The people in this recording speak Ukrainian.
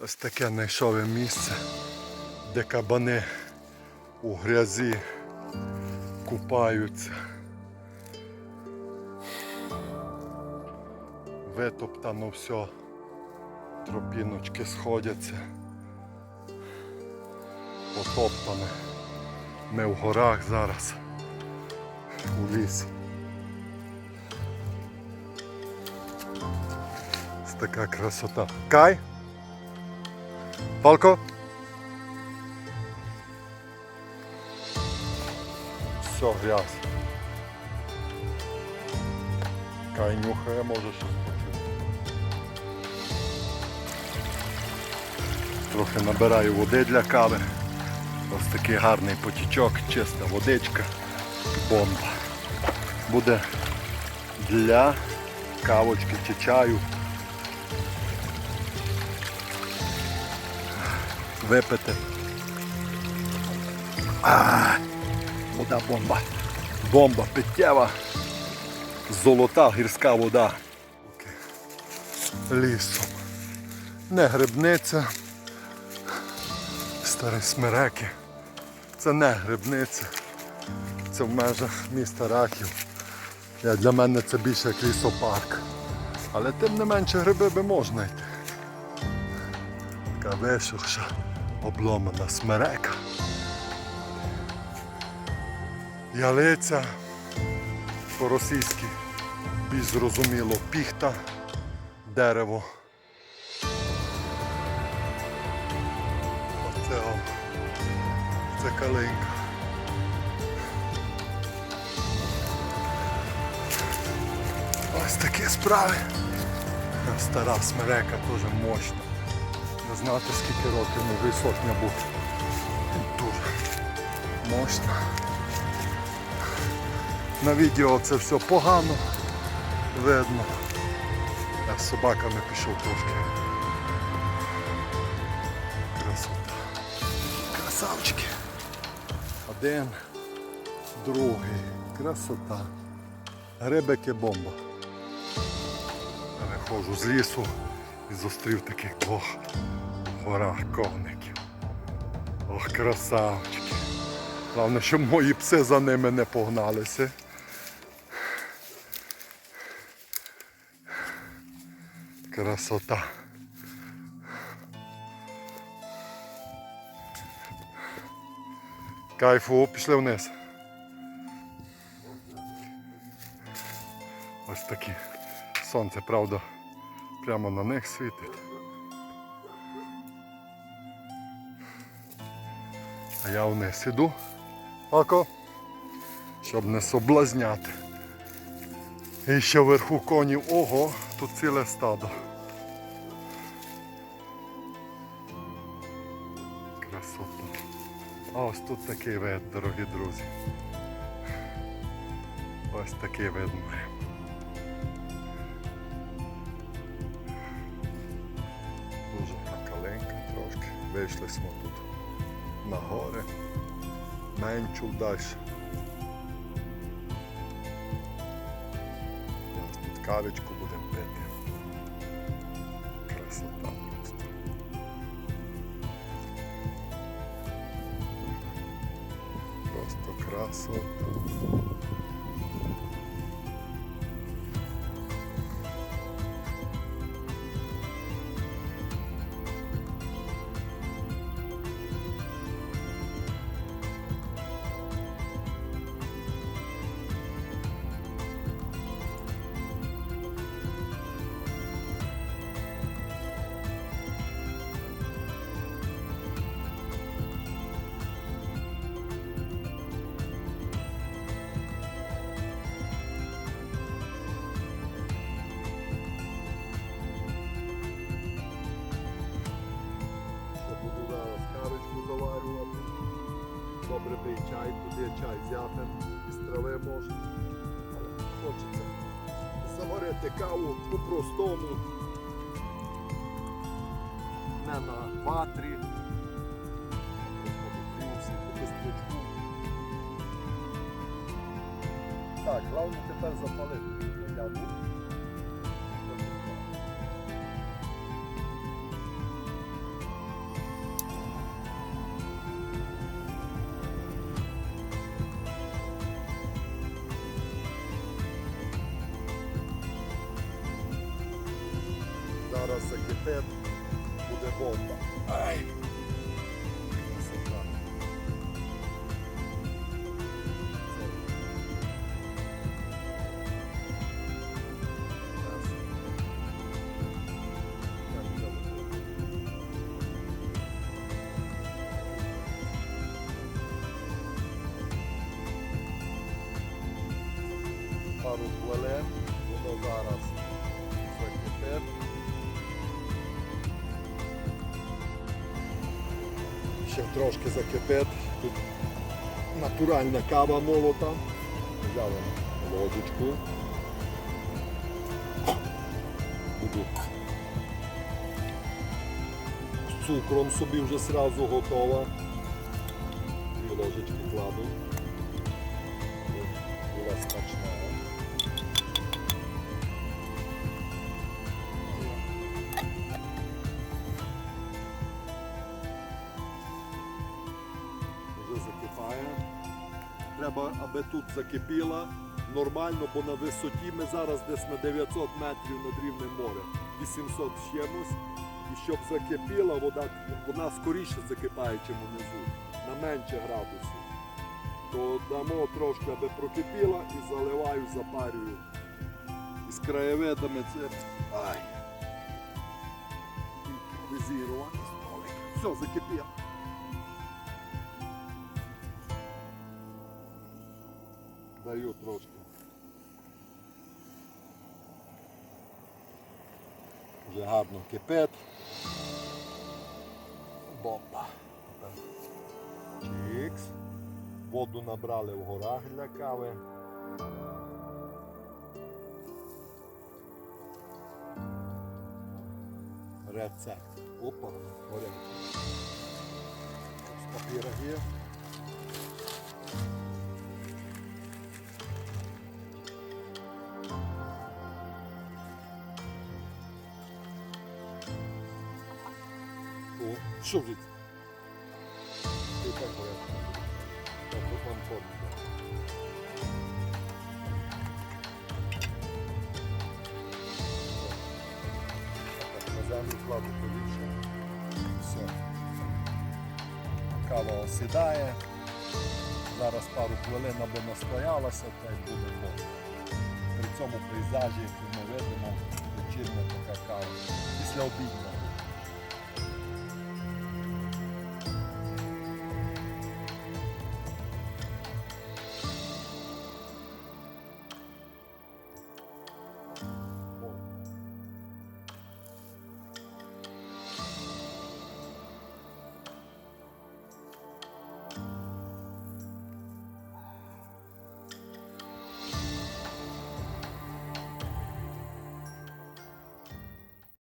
Ось таке знайшов я місце, де кабани у грязі купаються. Витоптано все, тропіночки сходяться, потоптане. Ми в горах зараз, у лісі. Ось така красота. Кай? Палко? Все, грязь. Кай нюхає, може щось почути. Трохи набираю води для кави. Ось такий гарний потічок, чиста водичка, бомба. Буде для кавочки чи чаю. Випити. А, вода бомба. Бомба питтєва. Золота гірська вода. Лісом. Не грибниця. Старі смереки. Це не грибниця. Це в межах міста Рахів. Я, для мене це більше як лісопарк. Але тим не менше гриби би можна йти. Така вишухша, обломана смерека. Ялиця по-російськи більш зрозуміло піхта, дерево. Оце о, це калинка. Ось такі справи. Стара смерека теж мощна. Не знати скільки років може і сотня бути. Дуже мощна. На відео це все погано видно. Я з собаками пішов трошки. Красота. Красавчики. Один, другий. Красота. Грибики бомба. Я виходжу з лісу і зустрів таких двох в горах ковників. Ох, красавчики. Головне, щоб мої пси за ними не погналися. Красота. Кайфу, пішли вниз. Ось такі. Сонце, правда, прямо на них світить. А я вниз іду. Око, щоб не соблазняти. І ще вверху конів. Ого, тут ціле стадо. Красота. А ось тут такий вид, дорогі друзі. Ось такий вид моря. Дуже каленька трошки. Вийшли ми тут на гори. Менчул далі. Зараз тут кавичку будемо пити. Красота просто. Просто красота. Пий чай, туди чай із трави можна. Але хочеться заварити каву по-простому. Не на ватрі. По кистрячку. Так, головне тепер. Зараз закипить, буде бомба. Ай! Красота. Зараз. Так, добре. пару хвилин, воно зараз закипить. Ще трошки закипить. Тут натуральна кава молота. Взяли ложечку. Буду з цукром собі вже одразу готова. Дві ложечки кладу. Треба, аби тут закипіла нормально, бо на висоті ми зараз десь на 900 метрів над рівнем моря. 800 з чимось. І щоб закипіла, вода, вона скоріше закипає, ніж внизу, на менше градусів. То дамо трошки, аби прокипіла і заливаю, запарюю. І з краєвидами це. Ай. Визірувати столик. Все, закипіло. Даю трошки. Вже гарно кипить. Бомба. Чікс. Воду набрали в горах для кави. Рецепт. Опа, горять. Папіроги. О, що від? Ти так порядку. Так, вам форму. Кладу повіше. Все. Кава осідає. Зараз пару хвилин аби настоялася, та й буде добре. При цьому пейзажі, як ми видимо, вечірня така кава. Після обідня.